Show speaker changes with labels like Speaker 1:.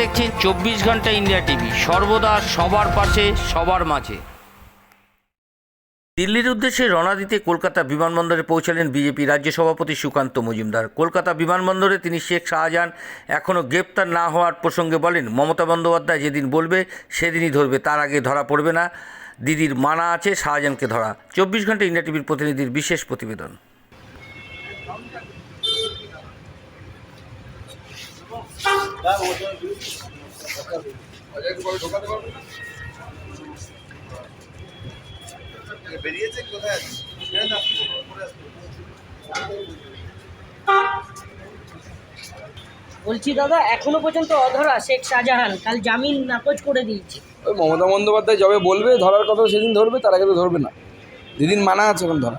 Speaker 1: দেখছেন চব্বিশ ঘণ্টা ইন্ডিয়া টিভি। সর্বদা সবার পাশে, সবার মাঝে। দিল্লির উদ্দেশ্যে রওনা দিতে কলকাতা বিমানবন্দরে পৌঁছালেন বিজেপি রাজ্য সভাপতি সুকান্ত মজুমদার। কলকাতা বিমানবন্দরে তিনি শেখ শাহজাহান এখনও গ্রেপ্তার না হওয়ার প্রসঙ্গে বলেন, মমতা বন্দ্যোপাধ্যায় যেদিন বলবে, সেদিনই ধরবে, তার আগে ধরা পড়বে না। দিদির মানা আছে, শাহজাহানকে ধরা। চব্বিশ ঘণ্টা ইন্ডিয়া টিভির প্রতিনিধির বিশেষ প্রতিবেদন।
Speaker 2: বেরিয়েছে কোথায়।
Speaker 3: বলছি দাদা এখনও পর্যন্ত অধরা শেখ শাহজাহান। কাল জামিন নাকচ করে দিয়েছে।
Speaker 4: ওই মমতা বন্দ্যোপাধ্যায় যবে বলবে ধরার কথা সেদিন ধরবে তার আগে তো ধরবে না। যেদিন মানা আছে এখন ধরা।